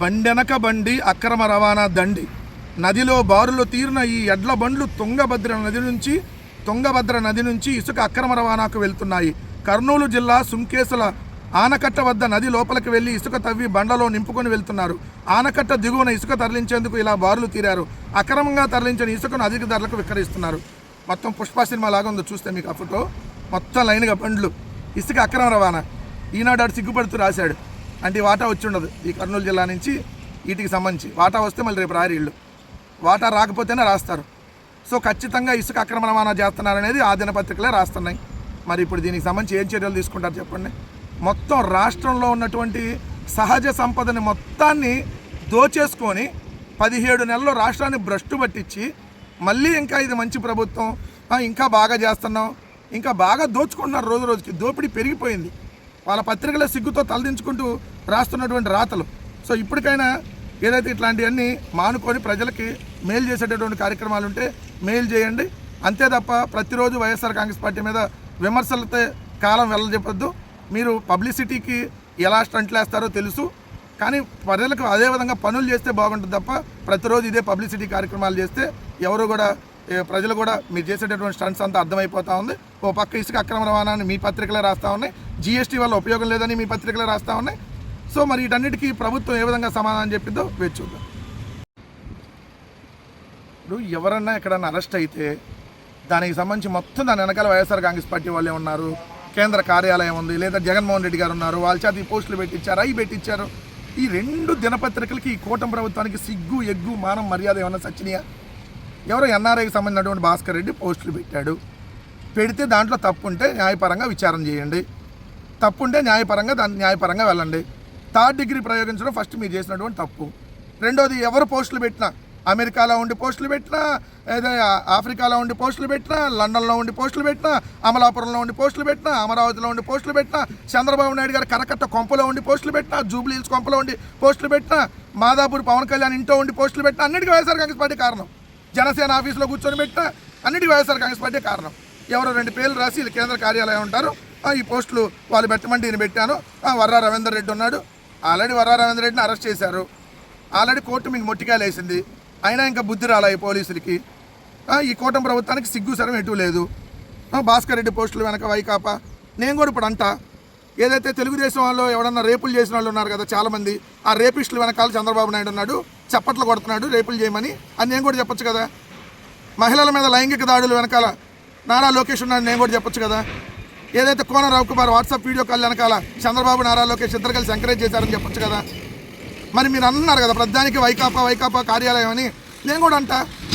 బండెనక బండి అక్రమ రవాణా దండి. నదిలో బారులు తీరిన ఈ ఎడ్ల బండ్లు తుంగభద్ర నది నుంచి తుంగభద్ర నది నుంచి ఇసుక అక్రమ రవాణాకు వెళ్తున్నాయి. కర్నూలు జిల్లా సుంకేసుల ఆనకట్ట వద్ద నది లోపలికి వెళ్ళి ఇసుక తవ్వి బండలో నింపుకొని వెళ్తున్నారు. ఆనకట్ట దిగువన ఇసుక తరలించేందుకు ఇలా బారులు తీరారు. అక్రమంగా తరలించిన ఇసుకను అధిక ధరలకు విక్రయిస్తున్నారు. మొత్తం పుష్ప సినిమా లాగా ఉందో. చూస్తే మీకు ఆ ఫోటో. మొత్తం లైన్గా బండ్లు. ఇసుక అక్రమ రవాణా. ఈనాడు ఆడు సిగ్గుపడుతూ రాశాడు. అంటే ఈ వాటా వచ్చి ఉండదు ఈ కర్నూలు జిల్లా నుంచి వీటికి సంబంధించి. వాటా వస్తే మళ్ళీ రేపు రారి వాటా రాకపోతేనే రాస్తారు. సో ఖచ్చితంగా ఇసుక అక్రమ రవాణా చేస్తున్నారనేది ఆ దినపత్రికలే రాస్తున్నాయి. మరి ఇప్పుడు దీనికి సంబంధించి ఏం చర్యలు తీసుకుంటారు చెప్పండి. మొత్తం రాష్ట్రంలో ఉన్నటువంటి సహజ సంపదని మొత్తాన్ని దోచేసుకొని పదిహేడు నెలలు రాష్ట్రాన్ని భ్రష్టు పట్టించి మళ్ళీ ఇంకా ఇది మంచి ప్రభుత్వం ఇంకా బాగా చేస్తున్నాం ఇంకా బాగా దోచుకుంటున్నారు రోజు రోజుకి. దోపిడీ పెరిగిపోయింది. వాళ్ళ పత్రికల సిగ్గుతో తలదించుకుంటూ రాస్తున్నటువంటి రాతలు. సో ఇప్పటికైనా ఏదైతే ఇట్లాంటివన్నీ మానుకొని ప్రజలకి మెయిల్ చేసేటటువంటి కార్యక్రమాలు ఉంటే మెయిల్ చేయండి. అంతే తప్ప ప్రతిరోజు వైఎస్ఆర్ కాంగ్రెస్ పార్టీ మీద విమర్శలతో కాలం వెళ్ళజెప్పద్దు. మీరు పబ్లిసిటీకి ఎలా స్టంట్లు వేస్తారో తెలుసు. కానీ ప్రజలకు అదే విధంగా పనులు చేస్తే బాగుంటుంది తప్ప ప్రతిరోజు ఇదే పబ్లిసిటీ కార్యక్రమాలు చేస్తే ఎవరు కూడా ప్రజలు కూడా మీరు చేసేటటువంటి స్టంట్స్ అంతా అర్థమైపోతా ఉంది. ఓ పక్క ఇసుక అక్రమ రవాణాని మీ పత్రికలే రాస్తా ఉన్నాయి. జీఎస్టీ వల్ల ఉపయోగం లేదని మీ పత్రికలే రాస్తా ఉన్నాయి. సో మరి వీటన్నిటికీ ప్రభుత్వం ఏ విధంగా సమాధానం చెప్పిందో వేచి చూద్దాం. ఇప్పుడు ఎవరన్నా ఎక్కడన్నా అరెస్ట్ అయితే దానికి సంబంధించి మొత్తం దాని వెనకాల వైఎస్ఆర్ కాంగ్రెస్ పార్టీ వాళ్ళే ఉన్నారు కేంద్ర కార్యాలయం ఉంది లేదా జగన్మోహన్ రెడ్డి గారు ఉన్నారు వాళ్ళ చేత ఈ పోస్టులు పెట్టించారు అవి పెట్టించారు. ఈ రెండు దినపత్రికలకి ఈ కూటమి ప్రభుత్వానికి సిగ్గు ఎగ్గు మానం మర్యాద ఏమన్నా సచ్చినాయా? ఎవరో ఎన్ఆర్ఐకి సంబంధించినటువంటి భాస్కర్ రెడ్డి పోస్టులు పెట్టాడు. పెడితే దాంట్లో తప్పు ఉంటే న్యాయపరంగా విచారం చేయండి. తప్పు ఉంటే న్యాయపరంగా దాన్ని న్యాయపరంగా వెళ్ళండి. థర్డ్ డిగ్రీ ప్రయోగించడం ఫస్ట్ మీరు చేసినటువంటి తప్పు. రెండోది ఎవరు పోస్టులు పెట్టినా అమెరికాలో ఉండి పోస్టులు పెట్టినా ఏదో ఆఫ్రికాలో ఉండి పోస్టులు పెట్టినా లండన్లో ఉండి పోస్టులు పెట్టినా అమలాపురంలో ఉండి పోస్టులు పెట్టినా అమరావతిలో ఉండి పోస్టులు పెట్టినా చంద్రబాబు నాయుడు గారు కరకట్ట కొంపలో ఉండి పోస్టులు పెట్టినా జూబ్లీ హిల్స్ కొంపలో ఉండి పోస్టులు పెట్టినా మాదాపూర్ పవన్ కళ్యాణ్ ఇంట్లో ఉండి పోస్టులు పెట్టినా అన్నిటికీ వైఎస్ఆర్ కాంగ్రెస్ పార్టీ కారణం. జనసేన ఆఫీసులో కూర్చొని పెట్టినా అన్నిటికీ వైఎస్ఆర్ కాంగ్రెస్ పార్టీ కారణం. ఎవరో రెండు పేర్లు రాసి కేంద్ర కార్యాలయం ఉంటారు. ఈ పోస్టులు వాళ్ళు పెట్టమంటే ఈయన పెట్టాను. వర్రా రవీందర్ రెడ్డి ఉన్నాడు. ఆల్రెడీ వర్రా రవీందర్ రెడ్డిని అరెస్ట్ చేశారు. ఆల్రెడీ కోర్టు మీకు మొట్టికాయలు వేసింది. అయినా ఇంకా బుద్ధి రాలా ఈ పోలీసులకి? ఈ కూటమి ప్రభుత్వానికి సిగ్గు సరం ఎటు లేదు. భాస్కర్ రెడ్డి పోస్టులు వెనక వైకాపా. నేను కూడా ఇప్పుడు అంటా. ఏదైతే తెలుగుదేశం వాళ్ళు ఎవడన్నా రేపులు చేసిన వాళ్ళు ఉన్నారు కదా చాలామంది ఆ రేపిస్టులు వెనకాల చంద్రబాబు నాయుడు ఉన్నాడు చప్పట్లు కొడుతున్నాడు రేపులు చేయమని. అని నేను కూడా చెప్పొచ్చు కదా. మహిళల మీద లైంగిక దాడులు వెనకాల నారా లోకేష్ ఉన్నాడు నేను కూడా చెప్పొచ్చు కదా. ఏదైతే Kona Ravikumar WhatsApp video call వెనకాల చంద్రబాబు నారా లోకేష్ ఇద్దరు కలిసి ఎంకరేజ్ చేశారని చెప్పొచ్చు కదా. మరి మీరు అన్నారు కదా ప్రధానికి వైకాపా వైకాపా కార్యాలయం అని. నేను కూడా అంట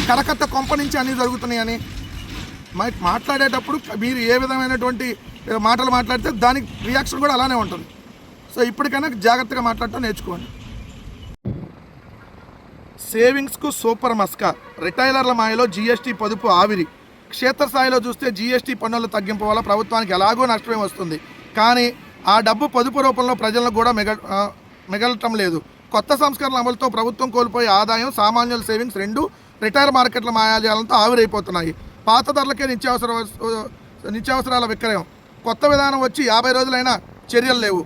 కరకత్త కొంప నుంచి అన్నీ జరుగుతున్నాయని మరి మాట్లాడేటప్పుడు మీరు ఏ విధమైనటువంటి మాటలు మాట్లాడితే దానికి రియాక్షన్ కూడా అలానే ఉంటుంది. సో ఇప్పటికైనా జాగ్రత్తగా మాట్లాడటం నేర్చుకోండి. సేవింగ్స్కు సూపర్ మస్కా రిటైలర్ల మాయలో జీఎస్టీ పొదుపు ఆవిరి. క్షేత్రస్థాయిలో చూస్తే జీఎస్టీ పన్నుల తగ్గింపు వల్ల ప్రభుత్వానికి ఎలాగో నష్టమే వస్తుంది. కానీ ఆ డబ్బు పొదుపు రూపంలో ప్రజలను కూడా మిగ మిగలటం లేదు. కొత్త సంస్కరణల అమలుతో ప్రభుత్వం కోల్పోయే ఆదాయం సామాన్యుల సేవింగ్స్ రెండు రిటైర్ మార్కెట్ల మాయాజాలంతో ఆవిరైపోతున్నాయి. పాత ధరలకే నిత్యావసర నిత్యావసరాల విక్రయం. కొత్త విధానం వచ్చి యాభై రోజులైనా చర్యలు లేవు.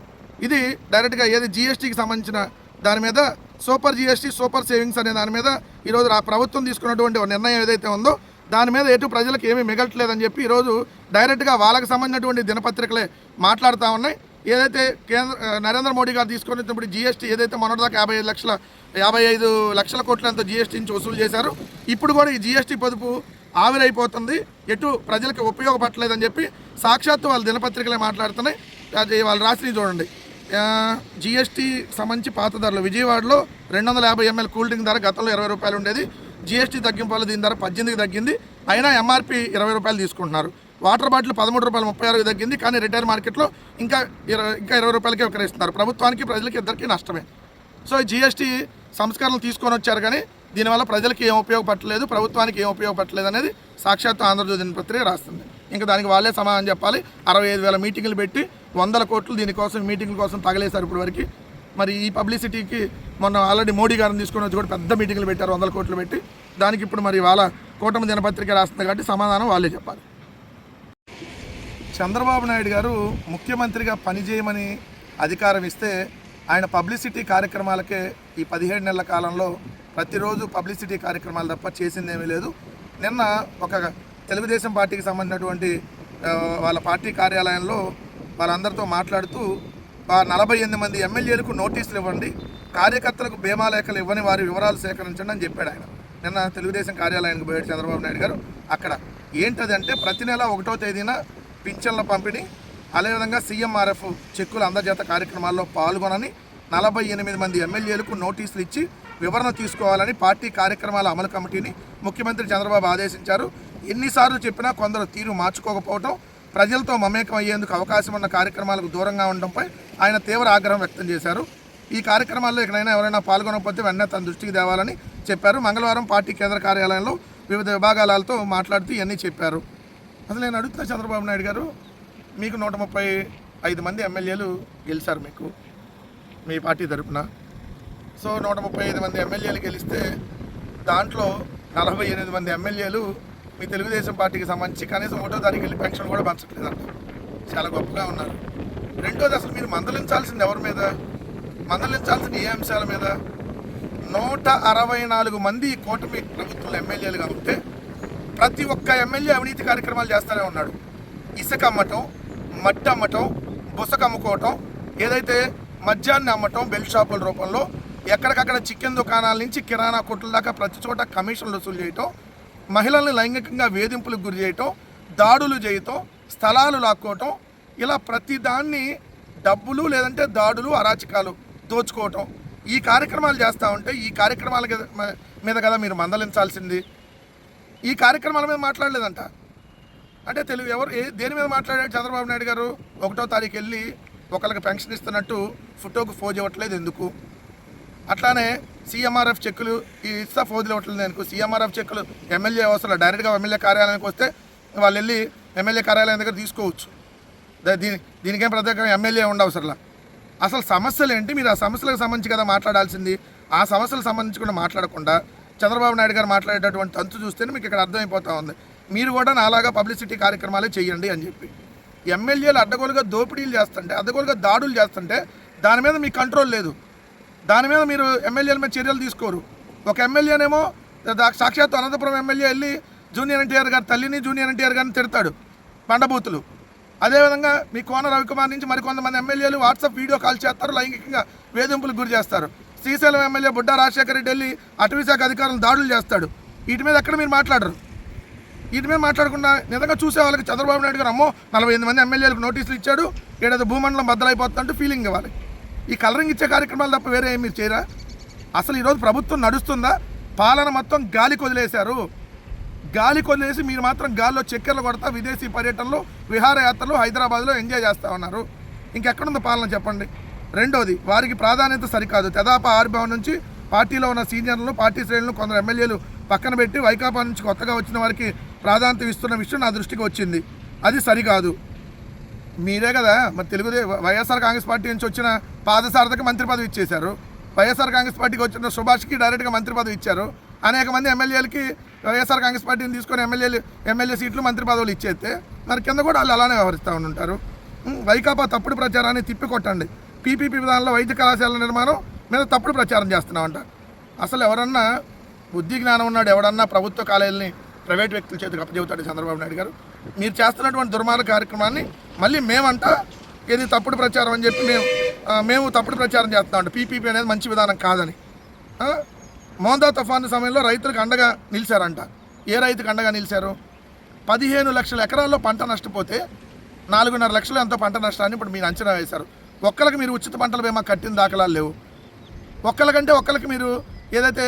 ఇది డైరెక్ట్గా ఏది జీఎస్టీకి సంబంధించిన దాని మీద సూపర్ జీఎస్టీ సూపర్ సేవింగ్స్ అనే దాని మీద ఈరోజు ఆ ప్రభుత్వం తీసుకున్నటువంటి నిర్ణయం ఏదైతే ఉందో దాని మీద ఎటు ప్రజలకు ఏమీ మిగలట్లేదని చెప్పి ఈరోజు డైరెక్ట్గా వాళ్ళకి సంబంధించినటువంటి దినపత్రికలే మాట్లాడుతూ ఉన్నాయి. ఏదైతే కేంద్ర నరేంద్ర మోడీ గారు తీసుకున్నప్పుడు జీఎస్టీ ఏదైతే మొన్నటిదాకా యాభై ఐదు లక్షల యాభై ఐదు లక్షల కోట్లంత జిఎస్టీ నుంచి వసూలు చేశారు ఇప్పుడు కూడా ఈ జిఎస్టీ పొదుపు ఆవిరైపోతుంది. ఎటు ప్రజలకు ఉపయోగపడలేదని చెప్పి సాక్షాత్తు వాళ్ళ దినపత్రికలే మాట్లాడుతున్నాయి. అది వాళ్ళు రాసినవి చూడండి. జిఎస్టీ సంబంధించి పాత ధరలు. విజయవాడలో రెండు వందల యాభై ఎంఎల్ కూల్ డ్రింక్ ధర గతంలో ఇరవై రూపాయలు ఉండేది. జిఎస్టీ తగ్గింపు వల్ల దీని ధర పద్దెనిమిదికి తగ్గింది. అయినా ఎంఆర్పి ఇరవై రూపాయలు తీసుకుంటున్నారు. వాటర్ బాటిల్ పదమూడు రూపాయలు ముప్పై ఆరుకి తగ్గింది కానీ రిటైర్ మార్కెట్లో ఇంకా ఇరవై ఇంకా ఇరవై రూపాయలకే విక్రయిస్తున్నారు. ప్రభుత్వానికి ప్రజలకి ఇద్దరికీ నష్టమే. సో ఈ జిఎస్టీ సంస్కరణలు తీసుకొని వచ్చారు కానీ దీనివల్ల ప్రజలకి ఏం ఉపయోగపడలేదు ప్రభుత్వానికి ఏం ఉపయోగపడలేదు అనేది సాక్షాత్తు ఆంధ్రజ్యోతి పత్రిక రాస్తుంది. ఇంకా దానికి వాళ్ళే సమాధానం చెప్పాలి. అరవై ఐదు వేల మీటింగులు పెట్టి వందల కోట్లు దీనికోసం మీటింగ్ల కోసం తగలేశారు ఇప్పటివరకు మరి ఈ పబ్లిసిటీకి మొన్న ఆల్రెడీ మోడీ గారిని తీసుకొని వచ్చి కూడా పెద్ద మీటింగ్లు పెట్టారు వందల కోట్లు పెట్టి. దానికి ఇప్పుడు మరి వాళ్ళ కూటమి దినపత్రిక రాస్తుంది కాబట్టి సమాధానం వాళ్ళే చెప్పాలి. చంద్రబాబు నాయుడు గారు ముఖ్యమంత్రిగా పనిచేయమని అధికారం ఇస్తే ఆయన పబ్లిసిటీ కార్యక్రమాలకే ఈ పదిహేడు నెలల కాలంలో ప్రతిరోజు పబ్లిసిటీ కార్యక్రమాలు తప్ప చేసిందేమీ లేదు. నిన్న ఒక తెలుగుదేశం పార్టీకి సంబంధించినటువంటి వాళ్ళ పార్టీ కార్యాలయంలో వాళ్ళందరితో మాట్లాడుతూ నలభై ఎనిమిది మంది ఎమ్మెల్యేలకు నోటీసులు ఇవ్వండి కార్యకర్తలకు బీమా లేఖలు ఇవ్వని వారి వివరాలు సేకరించండి అని చెప్పాడు ఆయన. నిన్న తెలుగుదేశం కార్యాలయానికి పోయాడు చంద్రబాబు నాయుడు గారు. అక్కడ ఏంటదంటే ప్రతి నెల ఒకటో తేదీన పింఛన్ల పంపిణీ అదేవిధంగా సీఎంఆర్ఎఫ్ చెక్కుల అందజేత కార్యక్రమాల్లో పాల్గొనని నలభై ఎనిమిది మంది ఎమ్మెల్యేలకు నోటీసులు ఇచ్చి వివరణ తీసుకోవాలని పార్టీ కార్యక్రమాల అమలు కమిటీని ముఖ్యమంత్రి చంద్రబాబు ఆదేశించారు. ఎన్నిసార్లు చెప్పినా కొందరు తీరు మార్చుకోకపోవడం ప్రజలతో మమేకం అయ్యేందుకు అవకాశం ఉన్న కార్యక్రమాలకు దూరంగా ఉండడంపై ఆయన తీవ్ర ఆగ్రహం వ్యక్తం చేశారు. ఈ కార్యక్రమాల్లో ఎక్కడైనా ఎవరైనా పాల్గొనకపోతే వెంటనే తన దృష్టికి తేవాలని చెప్పారు. మంగళవారం పార్టీ కేంద్ర కార్యాలయంలో వివిధ విభాగాలతో మాట్లాడుతూ ఇవన్నీ చెప్పారు. అసలు నేను అడుగుతున్నా చంద్రబాబు నాయుడు గారు మీకు నూట ముప్పై ఐదు మంది ఎమ్మెల్యేలు గెలిచారు మీకు మీ పార్టీ తరపున. సో నూట ముప్పై ఐదు మంది ఎమ్మెల్యేలు గెలిస్తే దాంట్లో నలభై ఎనిమిది మంది ఎమ్మెల్యేలు మీ తెలుగుదేశం పార్టీకి సంబంధించి కనీసం ఒకటో తారీఖు వెళ్ళి పెన్షన్ కూడా పంచట్లేదంట. చాలా గొప్పగా ఉన్నారు. రెండోది అసలు మీరు మందలించాల్సింది ఎవరి మీద? మందలించాల్సిన ఏ అంశాల మీద? నూట అరవై నాలుగు మంది కూటమి ప్రభుత్వం ఎమ్మెల్యేలుగా ఉంటే ప్రతి ఒక్క ఎమ్మెల్యే అవినీతి కార్యక్రమాలు చేస్తూనే ఉన్నాడు. ఇసుక అమ్మటం మట్టి అమ్మటం బుసక అమ్ముకోవటం ఏదైతే మద్యాన్ని అమ్మటం బెల్ట్ షాపుల రూపంలో ఎక్కడికక్కడ చికెన్ దుకాణాల నుంచి కిరాణా కొట్ల దాకా ప్రతి చోట కమిషన్లు వసూలు చేయటం మహిళల్ని లైంగికంగా వేధింపులకు గురి చేయటం దాడులు చేయటం స్థలాలు లాక్కోవటం ఇలా ప్రతి దాన్ని డబ్బులు లేదంటే దాడులు అరాచకాలు దోచుకోవటం ఈ కార్యక్రమాలు చేస్తూ ఉంటే ఈ కార్యక్రమాల మీద- కదా మీరు మందలించాల్సింది? ఈ కార్యక్రమాల మీద మాట్లాడలేదంట. అంటే తెలుగు ఎవరు ఏ దేని మీద మాట్లాడాడు చంద్రబాబు నాయుడు గారు? ఒకటో తారీఖు వెళ్ళి ఒకరికి పెన్షన్ ఇస్తున్నట్టు ఫోటోకు ఫోజ్ ఇవ్వట్లేదు ఎందుకు? అట్లానే సీఎంఆర్ఎఫ్ చెక్కులు ఈ ఇస్తా ఫోజులు ఇవ్వట్లేదు ఎందుకు? సీఎంఆర్ఎఫ్ చెక్కులు ఎమ్మెల్యే అవసరం డైరెక్ట్గా ఎమ్మెల్యే కార్యాలయానికి వస్తే వాళ్ళు వెళ్ళి ఎమ్మెల్యే కార్యాలయం దగ్గర తీసుకోవచ్చు. దీని దీనికేం ప్రత్యేకంగా ఎమ్మెల్యే ఉండవసరంలా. అసలు సమస్యలు ఏంటి మీరు ఆ సమస్యలకు సంబంధించి కదా మాట్లాడాల్సింది. ఆ సమస్యలకు సంబంధించి కూడా మాట్లాడకుండా చంద్రబాబు నాయుడు గారు మాట్లాడేటటువంటి తంతు చూస్తేనే మీకు ఇక్కడ అర్థమైపోతా ఉంది. మీరు కూడా నాలాగా పబ్లిసిటీ కార్యక్రమాలే చేయండి అని చెప్పి. ఎమ్మెల్యేలు అడ్డగోలుగా దోపిడీలు చేస్తుంటే అడ్డగోలుగా దాడులు చేస్తుంటే దాని మీద మీకు కంట్రోల్ లేదు. దాని మీద మీరు ఎమ్మెల్యేల మీద చర్యలు తీసుకోరు. ఒక ఎమ్మెల్యేనేమో దా- సాక్షాత్తు అనంతపురం ఎమ్మెల్యే వెళ్ళి జూనియర్ ఎన్టీఆర్ గారి తల్లిని జూనియర్ ఎన్టీఆర్ గారిని తిడతాడు. పండబూతులు అదేవిధంగా మీ కోన రవికుమార్ నుంచి మరికొంతమంది ఎమ్మెల్యేలు వాట్సాప్ వీడియో కాల్ చేస్తారు లైంగికంగా వేధింపులకు గురి చేస్తారు. శ్రీశైలం ఎమ్మెల్యే బుడ్డా రాజశేఖర రెడ్డి వెళ్ళి అటవీశాఖ అధికారులు దాడులు చేస్తాడు. వీటి మీద ఎక్కడ మీరు మాట్లాడరు? వీటి మీద మాట్లాడకుండా నిజంగా చూసే వాళ్ళకి చంద్రబాబు నాయుడు గారు అమ్మో నలభై ఎనిమిది మంది ఎమ్మెల్యేలకు నోటీసులు ఇచ్చాడు. ఏడాది భూమండలం బద్దలైపోతుందంటూ ఫీలింగ్ ఇవ్వాలి. ఈ కలరింగ్ ఇచ్చే కార్యక్రమాలు తప్ప వేరే ఏం మీరు చేయరా? అసలు ఈరోజు ప్రభుత్వం నడుస్తుందా? పాలన మొత్తం గాలి కొదిలేశారు. గాలి కొదిలేసి మీరు మాత్రం గాల్లో చక్కెరలు కొడతా విదేశీ పర్యటనలో విహారయాత్రలు హైదరాబాద్లో ఎంజాయ్ చేస్తూ ఉన్నారు. ఇంకెక్కడుందో పాలన చెప్పండి. రెండోది వారికి ప్రాధాన్యత సరికాదు. తెదాప ఆవిర్భావం నుంచి పార్టీలో ఉన్న సీనియర్లను పార్టీ శ్రేణులను కొందరు ఎమ్మెల్యేలు పక్కన పెట్టి వైకాపా నుంచి కొత్తగా వచ్చిన వారికి ప్రాధాన్యత ఇస్తున్న విషయం నా దృష్టికి వచ్చింది. అది సరికాదు. మీరే కదా మరి తెలుగుదే వైఎస్ఆర్ కాంగ్రెస్ పార్టీ నుంచి వచ్చిన పాదసారథకి మంత్రి పదవి ఇచ్చేశారు. వైఎస్ఆర్ కాంగ్రెస్ పార్టీకి వచ్చిన సుభాష్కి డైరెక్ట్గా మంత్రి పదవి ఇచ్చారు. అనేక మంది ఎమ్మెల్యేలకి వైఎస్ఆర్ కాంగ్రెస్ పార్టీని తీసుకొని ఎమ్మెల్యేలు ఎమ్మెల్యే సీట్లు మంత్రి పదవులు ఇచ్చేస్తే మరి కింద కూడా వాళ్ళు అలానే వ్యవహరిస్తూ ఉంటారు వైకాపా తప్పుడు ప్రచారాన్ని తిప్పికొట్టండి. పీపీపీ విధానంలో వైద్య కళాశాల నిర్మాణం మీద తప్పుడు ప్రచారం చేస్తున్నామంట. అసలు ఎవరన్నా బుద్ధి జ్ఞానం ఉన్నాడు ఎవడన్నా ప్రభుత్వ కాలేజీని ప్రైవేట్ వ్యక్తుల చేతికి అప్పచెబుతాడు చంద్రబాబు నాయుడు గారు? మీరు చేస్తున్నటువంటి దుర్మార్గ కార్యక్రమాన్ని మళ్ళీ మేమంట ఇది తప్పుడు ప్రచారం అని చెప్పి మేము మేము తప్పుడు ప్రచారం చేస్తున్నాం పీపీపీ అనేది మంచి విధానం కాదని. మోందా తుఫాను సమయంలో రైతులకు అండగా నిలిచారంట. ఏ రైతుకు అండగా నిలిచారు? పదిహేను లక్షల ఎకరాల్లో పంట నష్టపోతే నాలుగున్నర లక్షలు ఎంతో పంట నష్టాన్ని ఇప్పుడు మీరు అంచనా వేశారు. ఒక్కరికి మీరు ఉచిత పంటల బీమా కట్టిన దాఖలాలు లేవు. ఒక్కరికంటే ఒక్కరికి మీరు ఏదైతే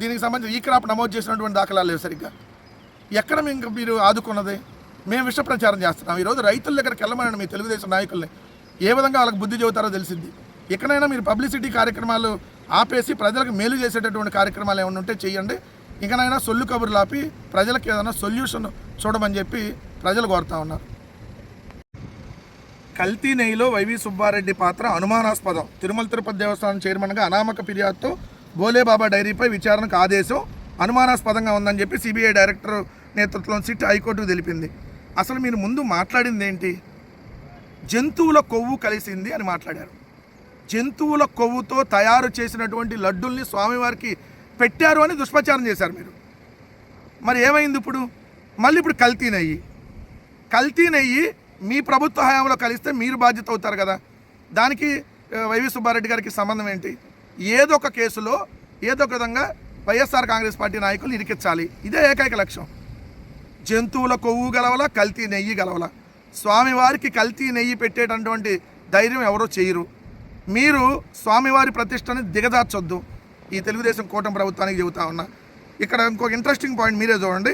దీనికి సంబంధించి ఈ క్రాప్ నమోదు చేసినటువంటి దాఖలాలు లేవు సరిగ్గా. ఎక్కడ మీకు మీరు ఆదుకున్నది? మేము విష ప్రచారం చేస్తున్నాం. ఈరోజు రైతుల దగ్గరికి వెళ్ళమనండి మీ తెలుగుదేశం నాయకుల్ని. ఏ విధంగా వాళ్ళకి బుద్ధి చెబుతారో తెలిసింది ఎక్కడైనా మీరు పబ్లిసిటీ కార్యక్రమాలు ఆపేసి ప్రజలకు మేలు చేసేటటువంటి కార్యక్రమాలు ఏమైనా ఉంటే చేయండి. ఇంకనైనా సొల్లు కబుర్లు ఆపి ప్రజలకు ఏదైనా సొల్యూషన్ చూడమని చెప్పి ప్రజలు కోరుతా ఉన్నారు. కల్తీ నెయ్యిలో వైవి సుబ్బారెడ్డి పాత్ర అనుమానాస్పదం. తిరుమల తిరుపతి దేవస్థానం చైర్మన్గా అనామక ఫిర్యాదుతో బోలేబాబా డైరీపై విచారణకు ఆదేశం అనుమానాస్పదంగా ఉందని చెప్పి సిబిఐ డైరెక్టర్ నేతృత్వంలో సిట్ హైకోర్టుకు తెలిపింది. అసలు మీరు ముందు మాట్లాడింది ఏంటి జంతువుల కొవ్వు కలిసింది అని మాట్లాడారు. జంతువుల కొవ్వుతో తయారు చేసినటువంటి లడ్డుల్ని స్వామివారికి పెట్టారు అని దుష్ప్రచారం చేశారు మీరు. మరి ఏమైంది ఇప్పుడు? మళ్ళీ ఇప్పుడు కల్తీ నెయ్యి. కల్తీ నెయ్యి మీ ప్రభుత్వ హయాంలో కలిస్తే మీరు బాధ్యత అవుతారు కదా. దానికి వైవి సుబ్బారెడ్డి గారికి సంబంధం ఏంటి? ఏదో ఒక కేసులో ఏదో ఒక విధంగా వైఎస్ఆర్ కాంగ్రెస్ పార్టీ నాయకులు ఇరికించాలి. ఇదే ఏకైక లక్ష్యం. జంతువుల కొవ్వు గలవల కల్తీ నెయ్యి గలవల? స్వామివారికి కల్తీ నెయ్యి పెట్టేటటువంటి ధైర్యం ఎవరో చేయరు. మీరు స్వామివారి ప్రతిష్టని దిగజార్చొద్దు. ఈ తెలుగుదేశం కూటమి ప్రభుత్వానికి చెబుతా ఉన్నా. ఇక్కడ ఇంకొక ఇంట్రెస్టింగ్ పాయింట్ మీరే చూడండి.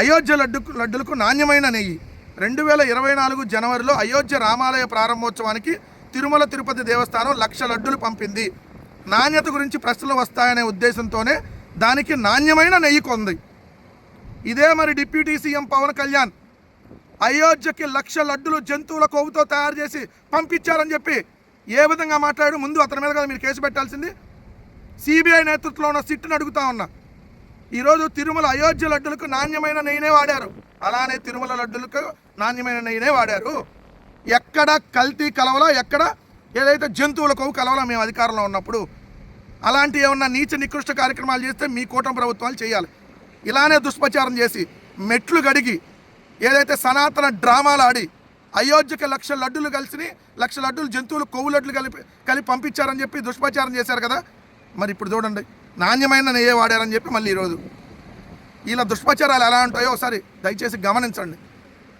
అయోధ్య లడ్డు లడ్డులకు నాణ్యమైన నెయ్యి. రెండు వేల ఇరవై నాలుగు జనవరిలో అయోధ్య రామాలయ ప్రారంభోత్సవానికి తిరుమల తిరుపతి దేవస్థానం లక్ష లడ్డులు పంపింది. నాణ్యత గురించి ప్రశ్నలు వస్తాయనే ఉద్దేశంతోనే దానికి నాణ్యమైన నెయ్యి కొంది. ఇదే మరి డిప్యూటీ సీఎం పవన్ కళ్యాణ్. అయోధ్యకి లక్ష లడ్డులు జంతువుల కొవ్వుతో తయారు చేసి పంపించారని చెప్పి ఏ విధంగా మాట్లాడు ముందు అతని మీద కదా మీరు కేసు పెట్టాల్సింది. సిబిఐ నేతృత్వంలో ఉన్న సిట్టును అడుగుతా ఉన్నా. ఈరోజు తిరుమల అయోధ్య లడ్డులకు నాణ్యమైన నెయ్యినే వాడారు. అలానే తిరుమల లడ్డులకు నాణ్యమైన నెయ్యినే వాడారు. ఎక్కడ కల్తీ కలవలా? ఎక్కడ? ఏదైతే జంతువుల కొవ్వు కలవలా మేము అధికారంలో ఉన్నప్పుడు? అలాంటి ఏమన్నా నీచ నికృష్ట కార్యక్రమాలు చేస్తే మీ కూటమి ప్రభుత్వాలు చేయాలి. ఇలానే దుష్ప్రచారం చేసి మెట్లు గడిగి ఏదైతే సనాతన డ్రామాలు ఆడి అయోధ్యకి లక్ష లడ్డులు కలిసి లక్ష లడ్డులు జంతువులు కొవ్వు లడ్డులు కలిపి కలిపి పంపించారని చెప్పి దుష్ప్రచారం చేశారు కదా? మరి ఇప్పుడు చూడండి నాణ్యమైన నెయ్యే వాడారని చెప్పి మళ్ళీ ఈరోజు. వీళ్ళ దుష్ప్రచారాలు ఎలా ఉంటాయో ఒకసారి దయచేసి గమనించండి.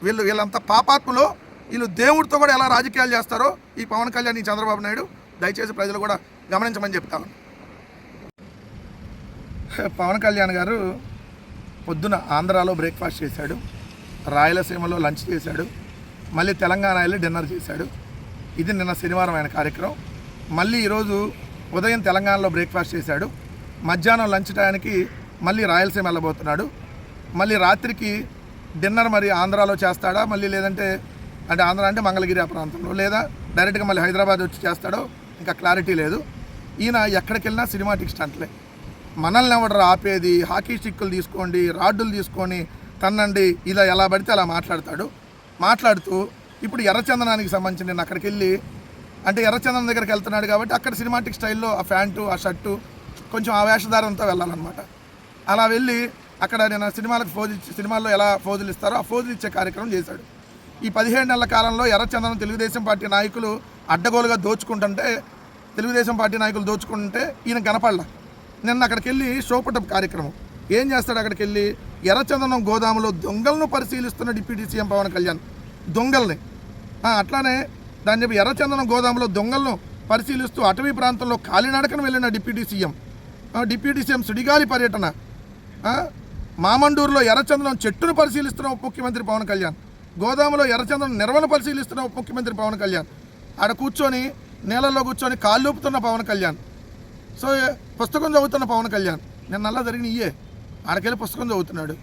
వీళ్ళు వీళ్ళంత పాపాత్ములో. వీళ్ళు దేవుడితో కూడా ఎలా రాజకీయాలు చేస్తారో ఈ పవన్ కళ్యాణ్ ఈ చంద్రబాబు నాయుడు దయచేసి ప్రజలు కూడా గమనించమని చెప్తాను పవన్ కళ్యాణ్ గారు పొద్దున ఆంధ్రాలో బ్రేక్ఫాస్ట్ చేశాడు రాయలసీమలో లంచ్ చేశాడు మళ్ళీ తెలంగాణ వెళ్ళి డిన్నర్ చేశాడు. ఇది నిన్న శనివారం ఆయన కార్యక్రమం. మళ్ళీ ఈరోజు ఉదయం తెలంగాణలో బ్రేక్ఫాస్ట్ చేశాడు. మధ్యాహ్నం లంచ్ టయానికి మళ్ళీ రాయలసీమ వెళ్ళబోతున్నాడు. మళ్ళీ రాత్రికి డిన్నర్ మరి ఆంధ్రాలో చేస్తాడా? మళ్ళీ లేదంటే అంటే ఆంధ్ర అంటే మంగళగిరి ఆ ప్రాంతంలో. లేదా డైరెక్ట్గా మళ్ళీ హైదరాబాద్ వచ్చి చేస్తాడో ఇంకా క్లారిటీ లేదు. ఈయన ఎక్కడికి వెళ్ళినా సినిమాటిక్ స్టంట్లే. మనల్ని ఎవడరు ఆపేది? హాకీ స్టిక్కులు తీసుకోండి రాడ్డులు తీసుకొని తన్నండి ఇలా ఎలా పడితే అలా మాట్లాడతాడు. మాట్లాడుతూ ఇప్పుడు ఎర్రచందనానికి సంబంధించి నేను అక్కడికి వెళ్ళి అంటే ఎర్రచందనం దగ్గరికి వెళ్తున్నాడు కాబట్టి అక్కడ సినిమాటిక్ స్టైల్లో ఆ ప్యాంటు ఆ షర్టు కొంచెం ఆ వేషధారంతో వెళ్ళాలన్నమాట. అలా వెళ్ళి అక్కడ నేను సినిమాలకు ఫోజు ఇచ్చి సినిమాల్లో ఎలా ఫోజులు ఇస్తారో ఆ ఫోజులు ఇచ్చే కార్యక్రమం చేశాడు. ఈ పదిహేడు నెలల కాలంలో ఎర్రచందనం తెలుగుదేశం పార్టీ నాయకులు అడ్డగోలుగా దోచుకుంటుంటే తెలుగుదేశం పార్టీ నాయకులు దోచుకుంటుంటే ఈయన కనపడలా. నిన్న అక్కడికి వెళ్ళి షోపుటప్ కార్యక్రమం. ఏం చేస్తాడు అక్కడికి వెళ్ళి? ఎర్రచందనం గోదాములో దొంగలను పరిశీలిస్తున్న డిప్యూటీ సీఎం పవన్ కళ్యాణ్. దొంగల్ని. అట్లానే దాని చెప్పి ఎర్రచందనం గోదాములో దొంగలను పరిశీలిస్తూ అటవీ ప్రాంతంలో కాలినడకను వెళ్ళిన డిప్యూటీ సీఎం. డిప్యూటీ సీఎం సుడిగాలి పర్యటన. మామండూరులో ఎర్రచందనం చెట్టును పరిశీలిస్తున్న ఉప ముఖ్యమంత్రి పవన్ కళ్యాణ్. గోదాములో ఎర్రచందనం నిర్వహణ పరిశీలిస్తున్న ఉప ముఖ్యమంత్రి పవన్ కళ్యాణ్. ఆడ కూర్చొని నేలలో కూర్చొని కాళ్ళూపుతున్న పవన్ కళ్యాణ్. సో పుస్తకం చదువుతున్న పవన్ కళ్యాణ్. నిన్న అలా జరిగిన ఇయే ఆడకెళ్ళి పుస్తకం చదువుతున్నాడు.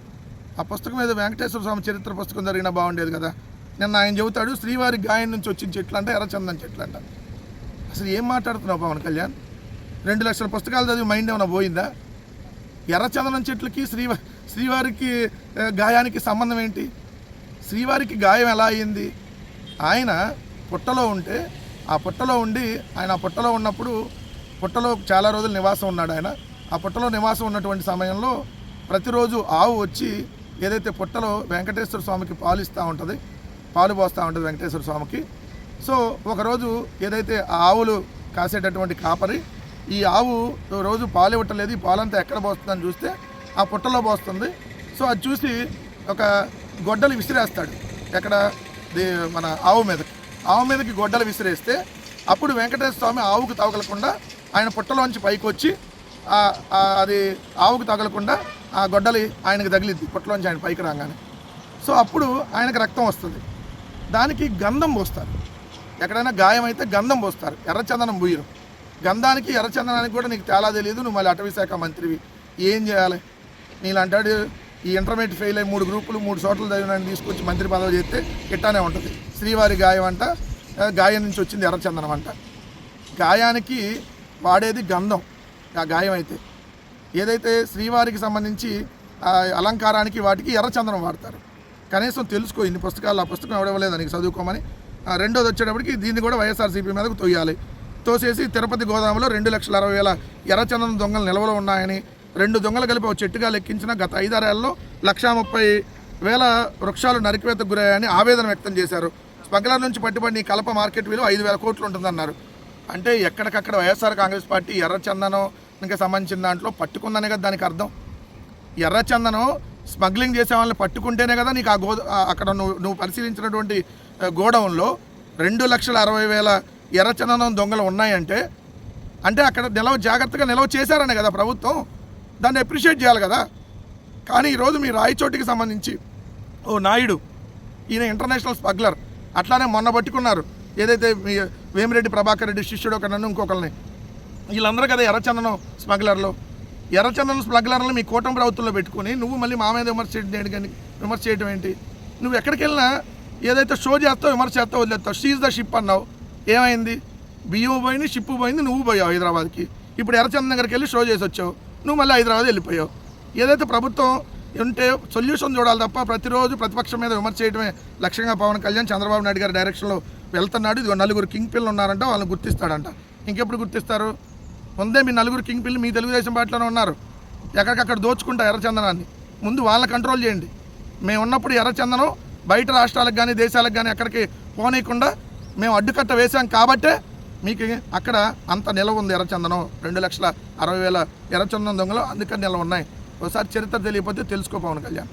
ఆ పుస్తకం మీద వెంకటేశ్వర స్వామి చరిత్ర పుస్తకం జరిగినా బాగుండేది కదా. నిన్న ఆయన చెబుతాడు శ్రీవారి గాయం నుంచి వచ్చిన చెట్లు అంటే ఎర్రచందనం చెట్లు అంట. అసలు ఏం మాట్లాడుతున్నావు పవన్ కళ్యాణ్? రెండు లక్షల పుస్తకాలు చదివి మైండ్ ఏమైనా పోయిందా? ఎర్రచందనం చెట్లకి శ్రీవా శ్రీవారికి గాయానికి సంబంధం ఏంటి? శ్రీవారికి గాయం ఎలా అయింది? ఆయన పుట్టలో ఉంటే ఆ పుట్టలో ఉండి ఆయన ఆ పుట్టలో ఉన్నప్పుడు పుట్టలో చాలా రోజులు నివాసం ఉన్నాడు ఆయన. ఆ పుట్టలో నివాసం ఉన్నటువంటి సమయంలో ప్రతిరోజు ఆవు వచ్చి ఏదైతే పుట్టలో వెంకటేశ్వర స్వామికి పాలు ఇస్తూ ఉంటుంది పాలు పోస్తూ ఉంటుంది వెంకటేశ్వర స్వామికి. సో ఒకరోజు ఏదైతే ఆ ఆవులు కాసేటటువంటి కాపరి ఈ ఆవు రోజు పాలు ఇవ్వటలేదు ఈ పాలంతా ఎక్కడ పోస్తుందని చూస్తే ఆ పుట్టలో పోస్తుంది. సో అది చూసి ఒక గొడ్డలు విసిరేస్తాడు ఎక్కడ? మన ఆవు మీదకి ఆవు మీదకి గొడ్డలు విసిరేస్తే అప్పుడు వెంకటేశ్వర స్వామి ఆవుకు తగలకుండా ఆయన పుట్టలోంచి పైకి వచ్చి అది ఆవుకు తగలకుండా ఆ గొడ్డలి ఆయనకు తగిలింది పొట్టలోంచి ఆయన పైకి రాగానే. సో అప్పుడు ఆయనకు రక్తం వస్తుంది. దానికి గంధం పోస్తారు. ఎక్కడైనా గాయం అయితే గంధం పోస్తారు. ఎర్రచందనం పూయరు. గంధానికి ఎర్రచందనానికి కూడా నీకు తేలా తెలియదు నువ్వు మళ్ళీ అటవీ శాఖ మంత్రివి. ఏం చేయాలి? నీలాంటాడు ఈ ఇంటర్మీడియట్ ఫెయిల్ అయ్యి మూడు గ్రూపులు మూడు చోట్ల చదివిన తీసుకొచ్చి మంత్రి పదవి చేస్తే ఇట్టానే ఉంటుంది. శ్రీవారి గాయం అంట గాయం నుంచి వచ్చింది ఎర్రచందనం అంట. గాయానికి వాడేది గంధం. ఆ గాయం అయితే ఏదైతే శ్రీవారికి సంబంధించి అలంకారానికి వాటికి ఎర్రచందనం వాడతారు. కనీసం తెలుసుకో ఇన్ని పుస్తకాలు ఆ పుస్తకం ఎవడవలేదు దానికి చదువుకోమని. ఆ, రెండోది వచ్చేటప్పటికి దీన్ని కూడా వైఎస్ఆర్సీపీ మీదకు తొయ్యాలి. తోసేసి తిరుపతి గోదాములో రెండు లక్షల అరవై వేల ఎర్రచందనం దొంగలు నిల్వలో ఉన్నాయని రెండు దొంగలు కలిపి ఒక చెట్టుగా లెక్కించిన గత ఐదారేళ్ళలో లక్షా ముప్పై వేల వృక్షాలు నరికివేతకు గురయ్యాయని ఆవేదన వ్యక్తం చేశారు. స్మగ్లర్ నుంచి పట్టుబడిన ఈ కలప మార్కెట్ విలువ ఐదు వేల కోట్లు ఉంటుందన్నారు. అంటే ఎక్కడికక్కడ వైఎస్ఆర్ కాంగ్రెస్ పార్టీ ఎర్రచందనం ఇంకా సంబంధించిన దాంట్లో పట్టుకుందనే కదా దానికి అర్థం. ఎర్రచందనం స్మగ్లింగ్ చేసే వాళ్ళని పట్టుకుంటేనే కదా నీకు ఆ గో అక్కడ నువ్వు నువ్వు పరిశీలించినటువంటి గోడౌన్లో రెండు లక్షల అరవై వేల ఎర్రచందనం దొంగలు ఉన్నాయంటే అంటే అక్కడ నిలవ జాగ్రత్తగా నిలవ చేశారనే కదా ప్రభుత్వం. దాన్ని అప్రిషియేట్ చేయాలి కదా. కానీ ఈరోజు మీ రాయచోటికి సంబంధించి ఓ నాయుడు ఈయన ఇంటర్నేషనల్ స్మగ్లర్ అట్లానే మొన్న పట్టుకున్నారు. ఏదైతే మీ వేమిరెడ్డి ప్రభాకర్ రెడ్డి శిష్యుడు ఒక నన్ను ఇంకొకరిని వీళ్ళందరూ కదా ఎర్రచందనం స్మగ్లర్లు. ఎర్రచందనం స్మగ్లర్లు మీ కూటమి ప్రభుత్వంలో పెట్టుకుని నువ్వు మళ్ళీ మా మీద విమర్శ చేయడం ఏంటి కానీ విమర్శ చేయడం ఏంటి? నువ్వు ఎక్కడికి వెళ్ళినా ఏదైతే షో చేస్తావు విమర్శ చేస్తావు వదిలేస్తావు. షీజ్ ద షిప్ అన్నావు. ఏమైంది? బియ్యం పోయింది షిప్ పోయింది నువ్వు పోయావు హైదరాబాద్కి. ఇప్పుడు ఎర్రచందనం దగ్గరికి వెళ్ళి షో చేసి వచ్చావు. నువ్వు మళ్ళీ హైదరాబాద్ వెళ్ళిపోయావు. ఏదైతే ప్రభుత్వం ఉంటే సొల్యూషన్ చూడాలి తప్ప ప్రతిరోజు ప్రతిపక్షం మీద విమర్శ చేయడమే లక్ష్యంగా పవన్ కళ్యాణ్ చంద్రబాబు నాయుడు గారి డైరెక్షన్లో వెళ్తున్నాడు. ఇదిగో నలుగురు కింగ్ పిల్లలు ఉన్నారంట వాళ్ళని గుర్తిస్తాడంట. ఇంకెప్పుడు గుర్తిస్తారు? ముందే మీ నలుగురు కింగ్ పిల్లలు మీ తెలుగుదేశం పార్టీలోనే ఉన్నారు. ఎక్కడికక్కడ దోచుకుంటా ఎర్రచందనాన్ని. ముందు వాళ్ళని కంట్రోల్ చేయండి. మేము ఉన్నప్పుడు ఎర్రచందనం బయట రాష్ట్రాలకు కానీ దేశాలకు కానీ ఎక్కడికి పోనీయకుండా మేము అడ్డుకట్ట వేసాం కాబట్టే మీకు అక్కడ అంత నిలవ ఉంది ఎర్రచందనం. రెండు లక్షల అరవై వేల ఎర్రచందనం దొంగలు అందుకని నిల్వ ఉన్నాయి. ఒకసారి చరిత్ర తెలియకపోతే తెలుసుకో పవన్ కళ్యాణ్.